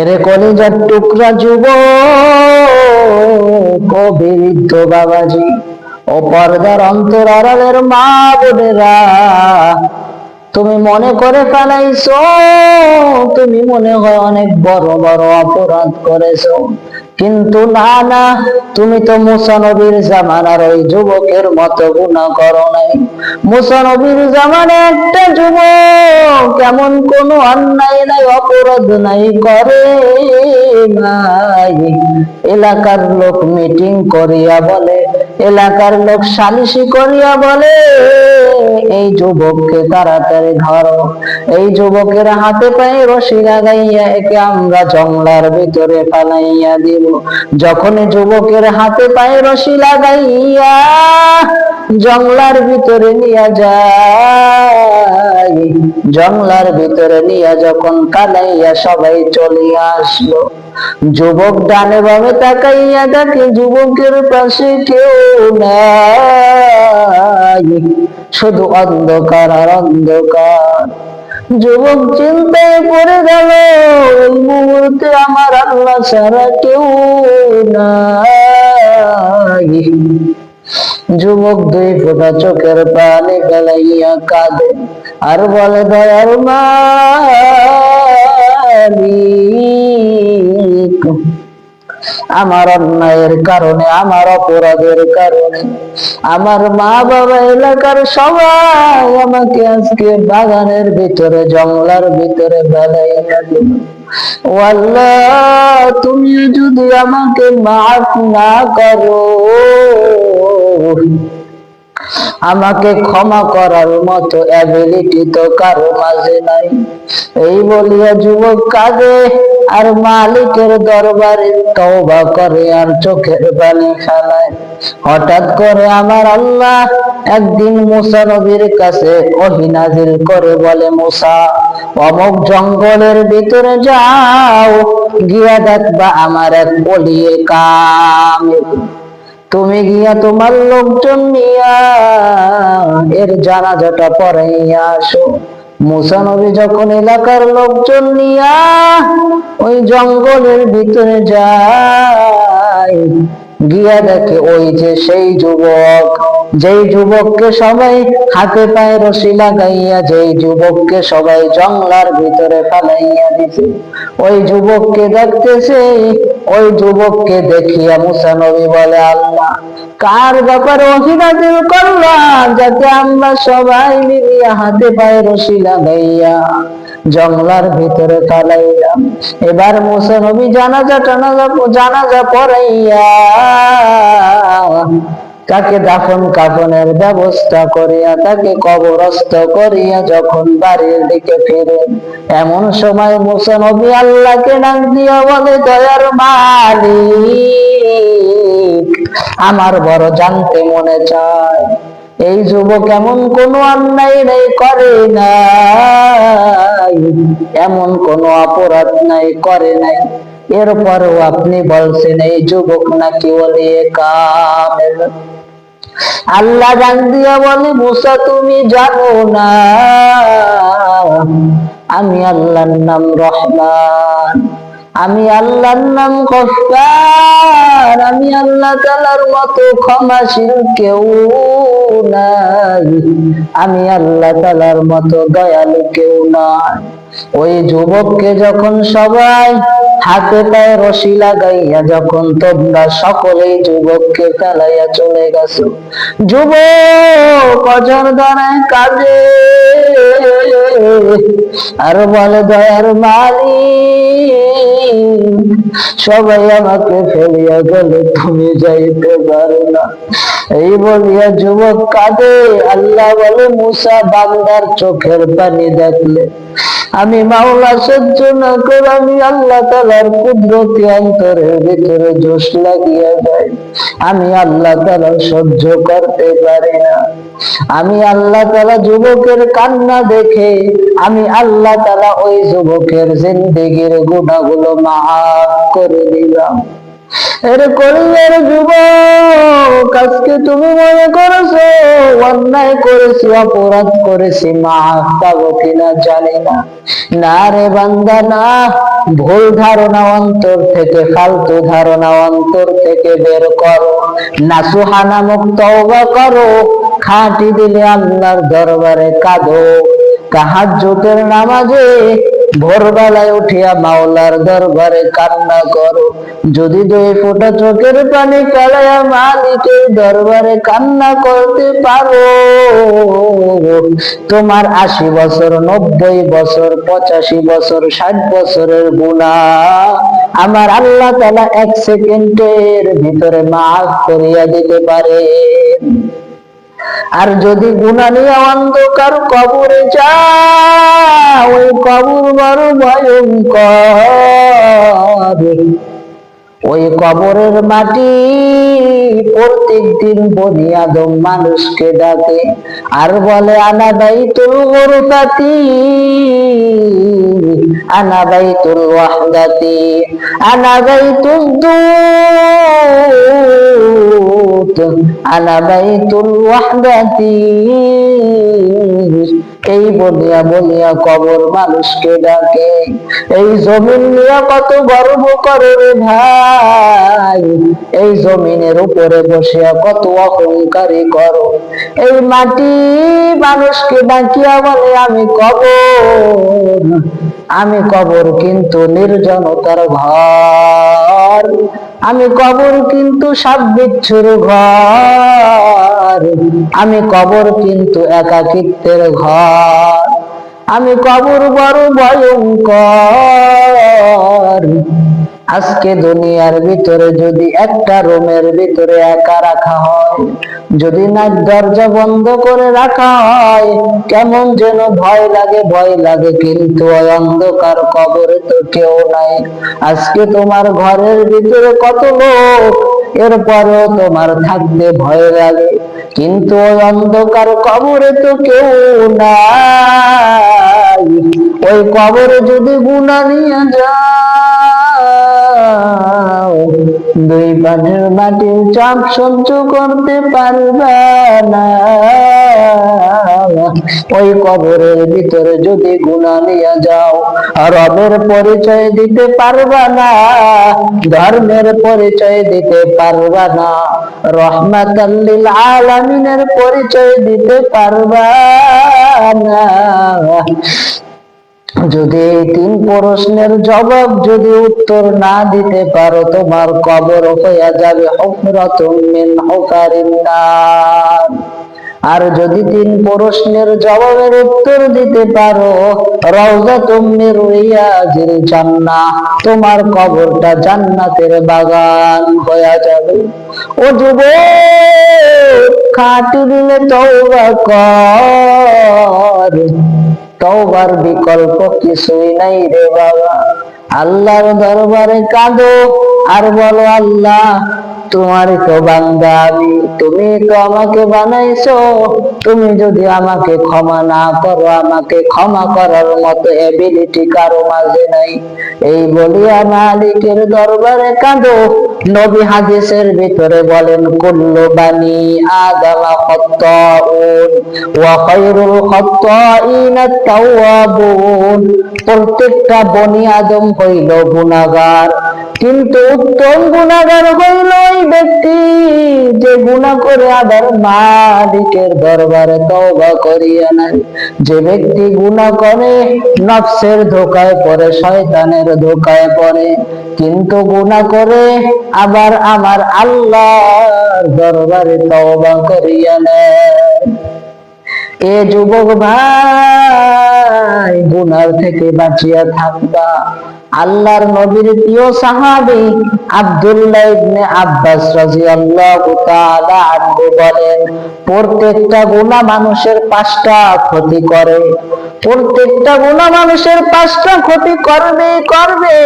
এরে কলেজার টুকরা যুব বৃদ্ধ বাবাজি, ও পর্দার অন্তর আড়ালের মা বোনেরা, তুমি মনে করে ফেলাইছো, তুমি মনে হয় অনেক বড় বড় অপরাধ করেছ। কিন্তু না না, তুমি তো মুসানবীর জামানার ওই যুবকের মতো গুণা করো নাই। মুসানবীর জামানে একটা যুবক কেমন কোন অন্যায় নাই, অপরাধ নাই, করে নাই। এলাকার লোক মিটিং করিয়া বলে এলাকার লোক সালিশি করিয়া বলে, এই যুবককে তাড়াতাড়ি ধরো। এই যুবকের হাতে পায়ে রশি লাগাইয়া একে আমরা জংলার ভিতরে ফালাইয়া দিব। যখন যুবকের হাতে পায়ে রশি লাগাইয়া জংলার ভিতরে নিয়ে যায়, জংলার ভিতরে নিয়ে যখন কালাইয়া সবাই চলিয়া আসলো। যুবক ডানে বামে তাকাইয়া দেখে, যুবকের পাশে কেউ নাই। শুধু অন্ধকার আর অন্ধকার। যুবক চিন্তায় পড়ে গেল, ওই মুহূর্তে আমার আল্লাহ ছাড়া কেউ নাই। যুবক দুই ফোঁটা চোখের পানি ফেলাইয়া কাঁদে, আর বলে দয়ার আমার অন্যায়ের কারণে, আমার অপরাধের কারণে, আমার মা বাবা এলাকার সবাই আমাকে আজকে বাগানের ভিতরে, জঙ্গলার ভিতরে বেলাইয়া দিল। তুমি যদি আমাকে মাফ না করো আমাকে ক্ষমা করার মতো অ্যাবিলিটি তো কারও মাঝে নাই। এই বলিয়া যুবক কাঁদে আর মালিকের দরবারে তওবা করে আর চোখের পানি ফেলায়। হঠাৎ করে আমার আল্লাহ একদিন মুসা নবীর কাছে অহিনাজিল করে বলে, মুসা, অমুক জঙ্গলের ভিতরে যাও গিয়া দেখবা আমার এক বলিয়ে কামিল। তুমি গিয়া তোমার লোকজন নিয়া এর জানাজাটা পরে আসো। মুসানবি যখন এলাকার লোকজন নিয়া ওই জঙ্গলের ভিতরে যায় গিয়া দেখে ওই যে সেই যুবক, যেই যুবককে সবাই হাতে পায়ে রশি লাগাইয়া, যেই যুবককে সবাই জঙ্গলার ভিতরে ফেলাইয়া দিছে। ওই যুবককে দেখতেছে, ওই যুবককে দেখিয়া মুসা নবী বলে, আল্লাহ, কার ব্যাপারে অভিনাজিল করলাম যাতে আমরা সবাই মিলিয়া হাতে পায়ে রশি লাগাইয়া জঙ্গলার ভিতরে ফেলাইলাম এবার মুসা নবী জানাজা টানাজা জানাজা পড়াইয়া তাকে দাফন কাফনের ব্যবস্থা করিয়া, তাকে কবরস্থ করিয়া যখন বাড়ির দিকে ফিরে, এমন সময় মুসা নবী আল্লাহকে ডাক দিয়া বলে, দয়ার মালিক, আমার বড় জানতে মনে চায়। এই যুবক এমন কোনো অন্যায় নেই, করে নাই এমন কোনো অপরাধ নাই, করে নাই। এরপরেও আপনি বলছেন, এই যুবক নাকি বলে কামেল? আল্লাহ জান দিয়া বলে, মুসা, তুমি জানো না, আমি আল্লাহর নাম রহমান। আমি আল্লাহর নাম গফফার আমি আল্লাহ তালার মতো ক্ষমাশীল কেউ নাই। আমি আল্লাহ তালার মতো দয়ালু কেউ নাই। ওই যুবককে যখন সবাই হাতে পায়ে রশি লাগাইয়া যখন তোমরা সকলেই যুবককে ফেলাইয়া চলে গেছো, যুবক অজর দ্বারায় কাজে আর বলে, দয়ার মালিক, সবাই আমাকে ফেলিয়া গেলে তুমি যাইতে পারো না। এই বলিয়া যুবক কাঁদে। আল্লাহ বলে, মুসা বান্দার চোখের পানি দেখলে আমি মাওলা সহ্য না করে আমি আল্লাহ তালার কুদরতি অন্তরের ভিতরে জোশ লাগিয়া যাই আমি আল্লাহ তালা সহ্য করতে পারি না। আমি আল্লাহ তালা যুবকের কান্না দেখে, আমি আল্লাহ তালা ওই যুবকের জিন্দিগির গুণাগুলো মাফ করে দিলাম। এর তুমি মনে করেছ, অন্যায় করেছি, অপরাধ করেছি, মা, পাবো কিনা জানি না। না রে বান্দা, না, ভুল ধারণা অন্তর থেকে, ফালতু ধারণা অন্তর থেকে বের করো। নাসুহা নামক তওবা করো, খাঁটি দিলে আল্লাহর দরবারে কাঁদো। তাহাজ্জুদের নামাজে ভোরবেলায় উঠিয়া মাওলার দরবারে কান্না করো। যদি দুই ফোঁটা চোখের পানি ফেলাইয়া মালিকের দরবারে কান্না করতে পারো। তোমার আশি বছর, নব্বই বছর, পঁচাশি বছর, ষাট বছরের গুণা আমার আল্লাহ তালা এক সেকেন্ডের ভিতরে মাফ করিয়া দিতে পারে। আর যদি গুণা নিয়ে অন্ধকার কবরে যা ওই কবর বড় ভয়ঙ্কর। ওই কবরের মাটি প্রত্যেক দিন বনি আদম মানুষকে ডাকে, আর বলে, আনা বাইতুল গরুতাতি আনা বাইতুল ওয়াহদাতি, আনা বাইতুল দুত, আনা বাইতুল ওয়াহদাতি। এই বলিয়া বলিয়া কবর মানুষকে ডাকে। এই জমিন নিয়ে কত গর্ব করে রে ভাই। এই জমিনের উপরে বসিয়া কত অহংকারী করো এই মাটি মানুষকে ডাকিয়া বলে, আমি কবর। আমি কবর কিন্তু নির্জনতার ঘর। আমি কবর কিন্তু সাপ বিচ্ছুর ঘর। আমি কবর কিন্তু একাকিত্বের ঘর। আমি কবর বড় ভয়ঙ্কর। আজকে দুনিয়ার ভিতরে যদি একটা রুমের ভিতরে একা রাখা হয়, যদি না দরজা বন্ধ করে রাখা হয়, কেমন যেন ভয় লাগে ভয় লাগে। কিন্তু অন্ধকার কবরে তো কেউ নাই। আজকে তোমার ঘরের ভিতরে কত লোক, এরপরেও তোমার থাকতে ভয় লাগে। কিন্তু ওই অন্ধকার কবরে তো কেউ নাই। ওই কবরে যদি গুণা নিয়ে যাও দুই পাশের মাটির চাপ সহ্য করতে পারবে না। ওই কবরের ভিতরে যদি গুণা নিয়ে যাও, রবের পরিচয় দিতে পারবা না, ধর্মের পরিচয় দিতে পারবা না রহমাতাল্লিল আলামিনের পরিচয় দিতে পারবা না। যদি তিন প্রশ্নের জবাব যদি উত্তর না দিতে পারো, তোমার কবর হইয়া যাবে মিন আর যদি তিন প্রশ্নের জবাবের উত্তর দিতে পারো রওজাতুম মির রিয়াজিল জান্নাহ, তোমার কবরটা জান্নাতের বাগান হয়ে যাবে। ও যুবক, খাটি দিলে তওবা কর। তওবার বিকল্প কিছুই নাই রে বাবা। আল্লাহর দরবারে কাঁদো আর বলো আল্লাহ তোমার তো বান্দা আমি তুমি তো আমাকে বানাইছো। তুমি যদি আমাকে ক্ষমা না করো, আমাকে ক্ষমা করার মতো এবিলিটি কারও মাঝে নাই। এই বলিয়া মালিকের দরবারে কাঁদো। নবী হাদিসের ভিতরে বলেন, কুল্লু বানি আদামা খত্তাউন ওয়া খায়রুল খত্তাইনা তাওয়াবুন প্রত্যেকটা বনি আদম হইল গুনাহগার। কিন্তু উত্তম গুনাহগার হইল ওই ব্যক্তি, যে গুনাহ করে আবার মালিকের দরবারে তওবা করিয়া নাই যে ব্যক্তি গুনাহ করে, নফসের ধোকায় পড়ে, শয়তানের ধোকায় পড়ে, কিন্তু গুনাহ করে আবার আমার আল্লাহর দরবারে তওবা করিয়া নেয়। এ যুবক ভাই, গুনার থেকে বাঁচিয়া থাকবা। আল্লাহর নবীর প্রিয় সাহাবি আব্দুল্লাহ ইবনে আব্বাস রাদিয়াল্লাহু তাআলা আনহু বলেন, প্রত্যেকটা গুনাহ মানুষের পাঁচটা ক্ষতি করে। প্রত্যেকটা গুনাহ মানুষের পাঁচটা ক্ষতি করবে করবে।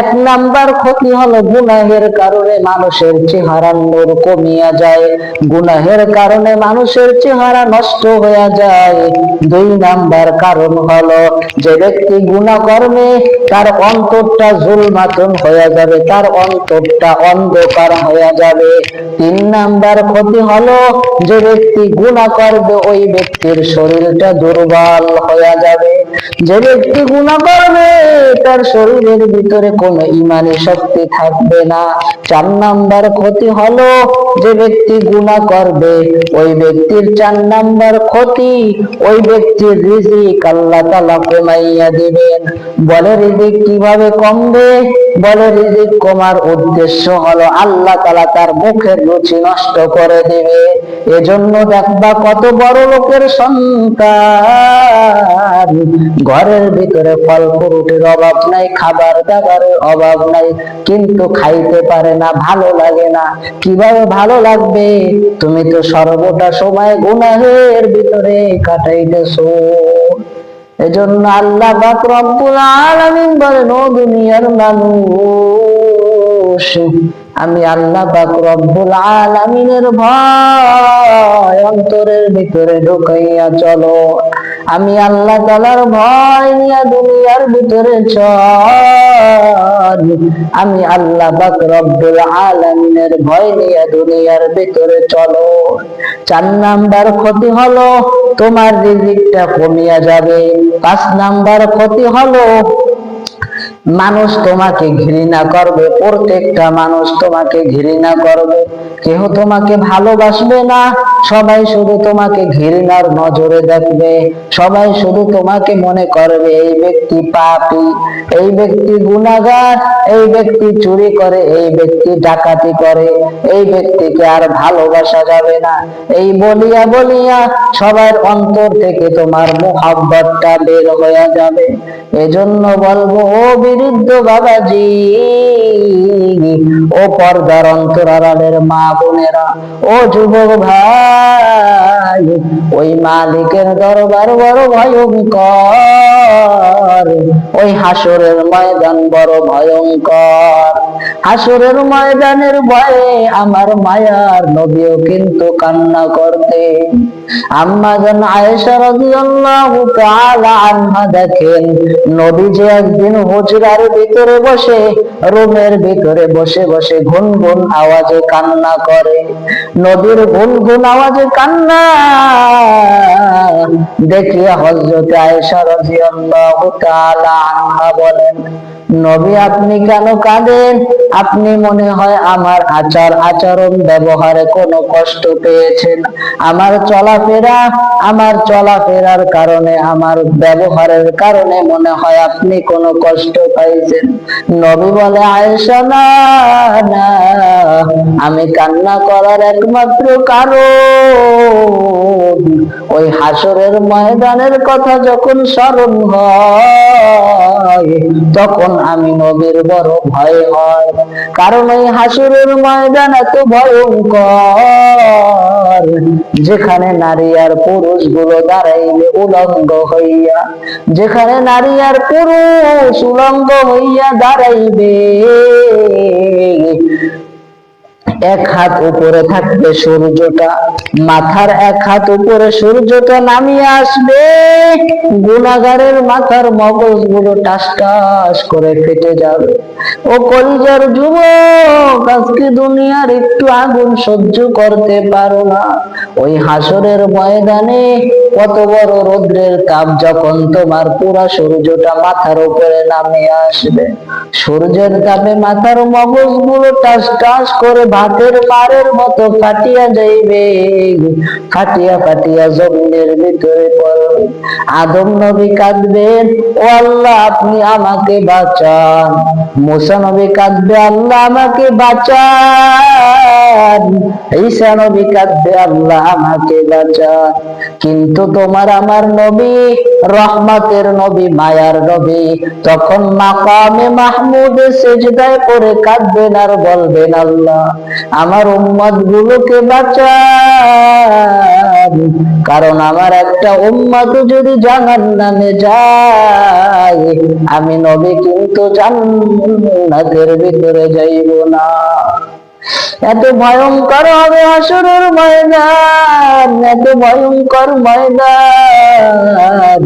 এক নাম্বার ক্ষতি হলো গুনাহের কারণে মানুষের চেহারার নূর কমিয়া যায়। গুনাহের কারণে মানুষের চেহারা নষ্ট হয়ে যায়। দুই নাম্বার কারণ হলো যে ব্যক্তি গুনাহ কর্মে তার অন্তরটা জুলমাতন হয়ে যাবে, তার অন্তরটা অন্ধকার হয়ে যাবে। তিন নাম্বার ক্ষতি হলো যে ব্যক্তি গুনাহ করবে, ওই ব্যক্তির শরীরটা দুর্বল হয়ে যাবে। যে ব্যক্তি গুনাহ করবে, তার শরীরের ভিতরে কোনো ইমানি শক্তি থাকবে না। চার নাম্বার ক্ষতি হলো, যে ব্যক্তি গুনাহ করবে, ওই ব্যক্তির চার নাম্বার ক্ষতি, ওই ব্যক্তির রিজিক আল্লাহ তাআলা কমাইয়া দিবেন। বলে রিজিক কীভাবে কমবে? বলে রিজিক কমার উদ্দেশ্য হলো আল্লাহ তালা তার মুখের রুচি নষ্ট করে দিবে। এজন্য দেখবা কত বড় লোকের সন্তান। ঘরের ভিতরে ফল ফ্রুটের অভাব নাই, খাবার দাবারের অভাব নাই, কিন্তু খাইতে পারে না, ভালো লাগে না। কীভাবে ভালো লাগবে? তুমি তো সর্বটা সময় গুনাহের ভিতরে কাটাইতেছো। এজন্য আল্লাহ পাক রব্বুল আলামিন বলেন, ও দুনিয়ার মানুষ আমি আল্লাহ পাক রব্বুল আলামিনের ভয় অন্তরের ভিতরে ঢুকাইয়া চলো। আমি আল্লাহ তাআলার ভয় নিয়া দুনিয়ার ভিতরে চল। আমি আল্লাহ পাক রব্বুল আলামিনের ভয় নিয়ে দুনিয়ার ভিতরে চলো। চার নাম্বার ক্ষতি হলো তোমার রিজিকটা কমিয়া যাবে। পাঁচ নাম্বার ক্ষতি হলো মানুষ তোমাকে ঘৃণা করবে, প্রত্যেকটা মানুষ তোমাকে ঘৃণা করবে। কেহ তোমাকে ভালোবাসবে না, সবাই শুধু তোমাকে ঘৃণার নজরে দেখবে। সবাই শুধু তোমাকে মনে করবে, এই ব্যক্তি পাপী, এই ব্যক্তি গুনাগার এই ব্যক্তি চুরি করে, এই ব্যক্তি ডাকাতি করে, এই ব্যক্তিকে আর ভালোবাসা যাবে না। এই বলিয়া বলিয়া সবার অন্তর থেকে তোমার মোহাব্বতটা বের হয়ে যাবে। এজন্য বলব, ও বিরুদ্ধ বাবাজি। ও পর্দার অন্তরালের মা বোনেরা, ও যুবক ভাই, ওই মালিকের দরবার বড় ভয়ঙ্কর, ওই হাসরের ময়দান বড় ভয়ঙ্কর। হাসরের ময়দানের ভয়ে আমার মায়ার নবীও কিন্তু কান্না করতে। আম্মা যেন আয়েশা রাদিয়াল্লাহু দেখেন, নবী যে একদিন হুজরার ভিতরে বসে, রুমের ভিতরে বসে বসে গুনগুন আওয়াজে কান্না করে। নদীর ঘুন ঘুন আওয়াজে কান্না। দেখিয়া হজরত আয়েশা রাদিয়াল্লাহু তাআলা আনহা বলেন নবী, আপনি কেন কাঁদেন? আপনি মনে হয় আমার আচার, আচরণ, ব্যবহারে কোনো কষ্ট পেয়েছেন। আমার চলাফেরা, আমার চলাফেরার কারণে, আমার ব্যবহারের কারণে মনে হয় আপনি কোনো কষ্ট পাইছেন। নবী বলে, আয়েশা, না আমি কান্না করার একমাত্র কারণ ওই হাসরের ময়দানের কথা যখন স্মরণ হয়, তখন আমি নবীর বড় ভয় হয়। কারণ ওই হাসুরের ময়দান এত ভয়ঙ্কর। যেখানে নারী আর পুরুষগুলো দাঁড়াইবে উলঙ্গ হইয়া, যেখানে নারী আর পুরুষ উলঙ্গ হইয়া দাঁড়াইবে এক হাত উপরে থাকবে সূর্যটা, মাথার এক হাত উপরে সূর্যটা নামিয়ে আসবে। গুণাগারের মাথার মগজগুলো টাস টাস করে ফেটে যাবে। ও কলিজার যুবক, আজকে দুনিয়ার একটু আগুন সহ্য করতে পারো না। ওই হাসরের ময়দানে কত বড় রৌদ্রের তাপ যখন তোমার পুরা সূর্যটা মাথার উপরে নামিয়ে আসবে। সূর্যের তাপে মাথার মগজগুলো টাস টাস করে ভাতের পারের মতো ফাটিয়া যাইবে। ফাটিয়া ফাটিয়া জমিনের ভিতরে পড়বে। আদম নবী কাঁদবেন, ও আল্লাহ, আপনি আমাকে বাঁচান। মুসা নবী কাঁদবে, আল্লাহ, আমাকে বাঁচান। ঈসা নবী কাঁদবে, আল্লাহ, আমাকে বাঁচান। কিন্তু তোমার আমার নবী, রহমতের নবী, মায়ার নবী। তখন মাকামে মাহমুদ সেজদায় পড়ে কাঁদবেন আর বলবেন, আল্লাহ, আমার উম্মত গুলোকে বাঁচান। কারণ আমার একটা উম্মত যদি জানার নামে যায়, আমি নবী কিন্তু জান্নাতের ভিতরে যাইব না। এত ভয়ঙ্কর হবে আসরের ময়দান এত ভয়ঙ্কর ময়দান।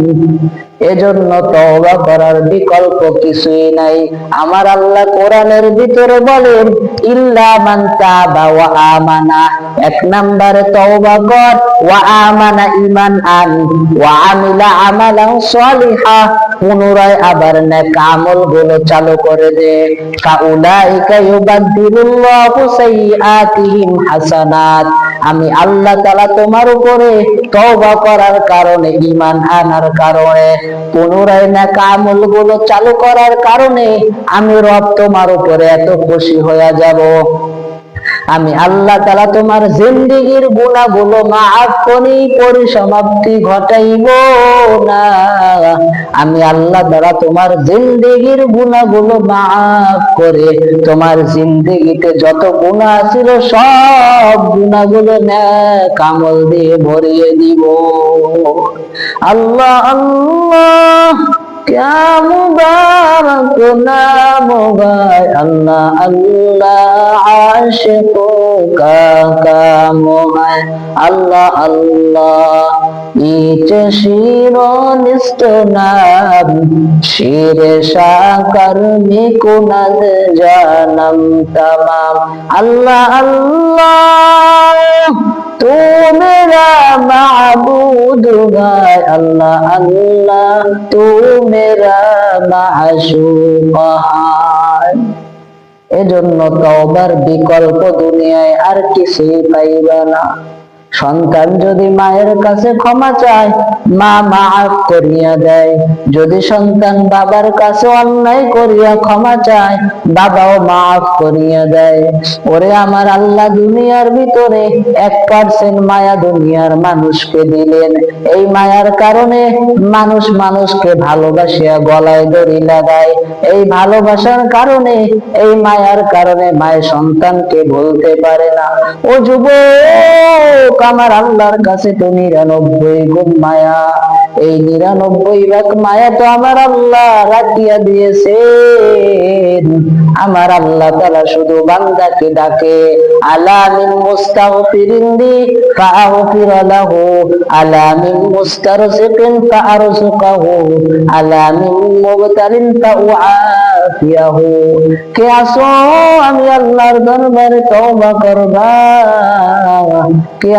এজন্য তওবা করার বিকল্প কিছুই নাই। আমার আল্লাহ কোরআনের ভিতরে বলেন, ইল্লা মান তাবা ওয়া আমানা। এক নম্বরে তওবা কর, ওয়া আমানা ঈমান আন ওয়া আমিলা আমালান সলিহা। পুনরায় আবার নেক আমলগুলো চালু করে দে। কাউলাইকা ইউবাদদিলুল্লাহু সাইয়্যাতিহিম হাসানাত। আমি আল্লাহ তাআলা তোমার উপরে তওবা করার কারণে, ঈমান আনার কারণে। পুনরায় নাকা আমলগুলো চালু করার কারণে আমি রব তোমার উপরে এত খুশি হয়ে যাব। আমি আল্লাহ তালা তোমার জিন্দিগির গুণাগুলো মাফ করি, পরিসমাপ্তি ঘটাইব না। আমি আল্লাহ তালা তোমার জিন্দিগির গুণাগুলো মাফ করে, তোমার জিন্দিগিতে যত গুণা ছিল সব গুণাগুলো কামল দিয়ে ভরিয়ে দিব। আল্লাহ আল্লাহ। Ya Mubarak, Ya Mubarak, Allah, Allah, Ashiqun. কাকাময় আল্লাহ আল্লাহ, নিচ শির নিষ্ট নাম, শিরে সাকার নিকুনাদ জানম তমাম। আল্লাহ আল্লাহ তু মেরা মাবুদ গায় আল্লাহ আল্লাহ তু মেরা মাশুক এজন্য তওবার বিকল্প দুনিয়ায় আর কিছুই পাইবা না। সন্তান যদি মায়ের কাছে ক্ষমা চায়, মা মাফ করিয়া দেয়। যদি সন্তান বাবার কাছে অন্যায় করিয়া ক্ষমা চায়, বাবাও মাফ করিয়া দেয়। ওরে আমার আল্লাহ দুনিয়ার ভিতরে এক পার্সেন্ট মায়া দুনিয়ার মানুষকে দিলেন। এই মায়ার কারণে মানুষ মানুষকে ভালোবাসিয়া গলায় দড়ি লাগায়। এই ভালোবাসার কারণে, এই মায়ার কারণে মায়ের সন্তানকে বলতে পারে না। ও যুবক আমার আল্লাহর কাছে তো নিরানব্বই গুণ মায়া। এই নিরানব্বই ভাগ মায়া তো আমার আল্লাহ রাখিয়া দিয়েছে আমার আল্লাহ তারা শুধু বান্দাকে ডাকে আলামিন আলামিন আলামিন কে আসো, আমি আল্লাহর দরবারে তওবা করবা। কে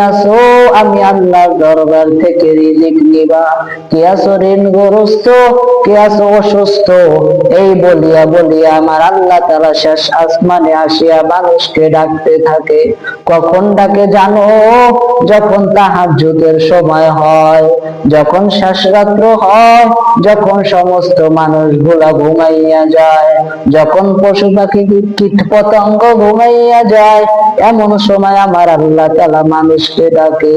আমি আল্লাহর দরবার থেকে রিজিক নিবা। কে ঋণগ্রস্ত? কে অসুস্থ? এই বলিয়া বলিয়া আমার আল্লাহ তারা শেষ আসমানে আসিয়া মানুষকে ডাকতে থাকে। কখন ডাকে জানো? যখন তাহার যুগের সময় হয়, যখন শেষ রাত্র হয়, যখন সমস্ত ঘুমাইয়া যায়, যখন পশু পাখি কীট পতঙ্গ ঘুমাইয়া যায়, এমন সময় আমার আল্লাহ তালা মানুষকে ডাকে।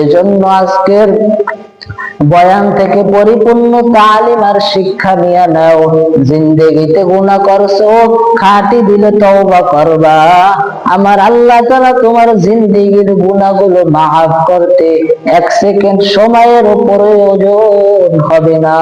এজন্য আজকের বয়ান থেকে পরিপূর্ণ তালিম আর শিক্ষা নিয়ে নাও। জিন্দেগিতে গুণা করছ, খাটি দিলে তওবা করবা। আমার আল্লাহ তারা তোমার জিন্দেগির গুণাগুলো মাফ করতে এক সেকেন্ড সময়ের উপরে ওজন হবে না।